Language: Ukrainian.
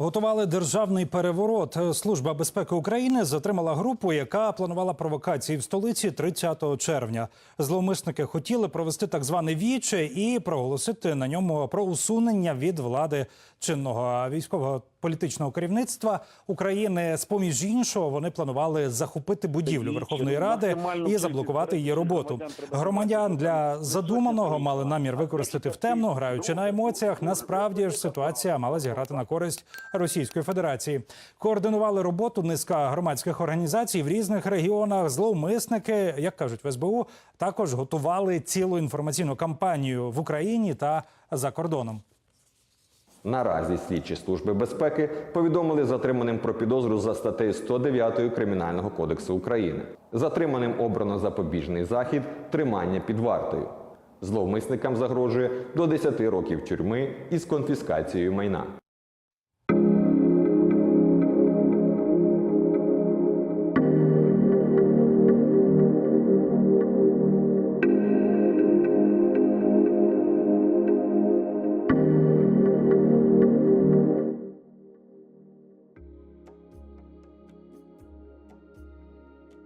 Готували державний переворот. Служба безпеки України затримала групу, яка планувала провокації в столиці 30 червня. Зловмисники хотіли провести так зване віче і проголосити на ньому про усунення від влади чинного військового політичного керівництва України. З поміж іншого, вони планували захопити будівлю Верховної Ради і заблокувати її роботу. Громадян для задуманого мали намір використати в темну, граючи на емоціях. Насправді ж ситуація мала зіграти на користь Російської Федерації. Координували роботу низка громадських організацій в різних регіонах. Зловмисники, як кажуть в СБУ, також готували цілу інформаційну кампанію в Україні та за кордоном. Наразі слідчі служби безпеки повідомили затриманим про підозру за статтею 109 Кримінального кодексу України. Затриманим обрано запобіжний захід тримання під вартою. Зловмисникам загрожує до 10 років тюрми із конфіскацією майна.